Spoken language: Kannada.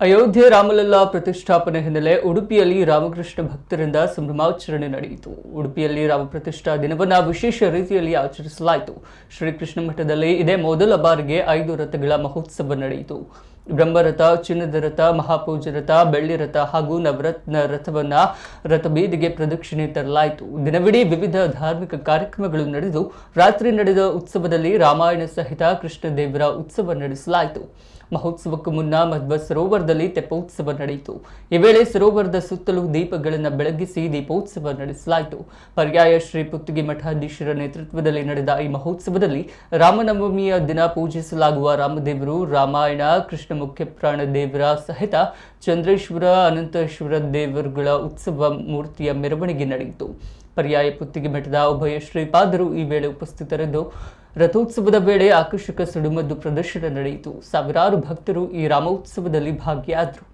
ಅಯೋಧ್ಯೆ ರಾಮಲಲ್ಲಾ ಪ್ರತಿಷ್ಠಾಪನೆ ಹಿನ್ನೆಲೆ ಉಡುಪಿಯಲ್ಲಿ ರಾಮಕೃಷ್ಣ ಭಕ್ತರಿಂದ ಸಂಭ್ರಮಾಚರಣೆ ನಡೆಯಿತು. ಉಡುಪಿಯಲ್ಲಿ ರಾಮ ಪ್ರತಿಷ್ಠಾ ದಿನವನ್ನು ವಿಶೇಷ ರೀತಿಯಲ್ಲಿ ಆಚರಿಸಲಾಯಿತು. ಶ್ರೀಕೃಷ್ಣ ಮಠದಲ್ಲಿ ಇದೇ ಮೊದಲ ಬಾರಿಗೆ ಐದು ರಥಗಳ ಮಹೋತ್ಸವ ನಡೆಯಿತು. ಬ್ರಹ್ಮರಥ ಚಿನ್ನದ ರಥ ಮಹಾಪೂಜ ರಥ ಬೆಳ್ಳಿ ರಥ ಹಾಗೂ ನವರತ್ನ ರಥವನ್ನ ರಥಬೀದಿಗೆ ಪ್ರದಕ್ಷಿಣೆ ತರಲಾಯಿತು. ದಿನವಿಡೀ ವಿವಿಧ ಧಾರ್ಮಿಕ ಕಾರ್ಯಕ್ರಮಗಳು ನಡೆದು, ರಾತ್ರಿ ನಡೆದ ಉತ್ಸವದಲ್ಲಿ ರಾಮಾಯಣ ಸಹಿತ ಕೃಷ್ಣದೇವರ ಉತ್ಸವ ನಡೆಸಲಾಯಿತು. ಮಹೋತ್ಸವಕ್ಕೂ ಮುನ್ನ ಮಧ್ವ ಸರೋವರದಲ್ಲಿ ತೆಪ್ಪೋತ್ಸವ ನಡೆಯಿತು. ಈ ವೇಳೆ ಸರೋವರದ ಸುತ್ತಲೂ ದೀಪಗಳನ್ನು ಬೆಳಗಿಸಿ ದೀಪೋತ್ಸವ ನಡೆಸಲಾಯಿತು. ಪರ್ಯಾಯ ಶ್ರೀ ಪುತ್ತಿಗೆ ಮಠಾಧೀಶರ ನೇತೃತ್ವದಲ್ಲಿ ನಡೆದ ಈ ಮಹೋತ್ಸವದಲ್ಲಿ ರಾಮನವಮಿಯ ದಿನ ಪೂಜಿಸಲಾಗುವ ರಾಮದೇವರು ರಾಮಾಯಣ, ಕೃಷ್ಣ ಮುಖ್ಯ ಪ್ರಾಣ ದೇವರ ಸಹಿತ ಚಂದ್ರೇಶ್ವರ, ಅನಂತೇಶ್ವರ ದೇವರುಗಳ ಉತ್ಸವ ಮೂರ್ತಿಯ ಮೆರವಣಿಗೆ ನಡೆಯಿತು. ಪರ್ಯಾಯ ಪುತ್ತಿಗೆ ಮಠದ ಉಭಯ ಶ್ರೀಪಾದರು ಈ ವೇಳೆ ಉಪಸ್ಥಿತರಿದ್ದು, ರಥೋತ್ಸವದ ವೇಳೆ ಆಕರ್ಷಕ ಸುಡುಮದ್ದು ಪ್ರದರ್ಶನ ನಡೆಯಿತು. ಸಾವಿರಾರು ಭಕ್ತರು ಈ ರಾಮೋತ್ಸವದಲ್ಲಿ ಭಾಗಿಯಾದರು.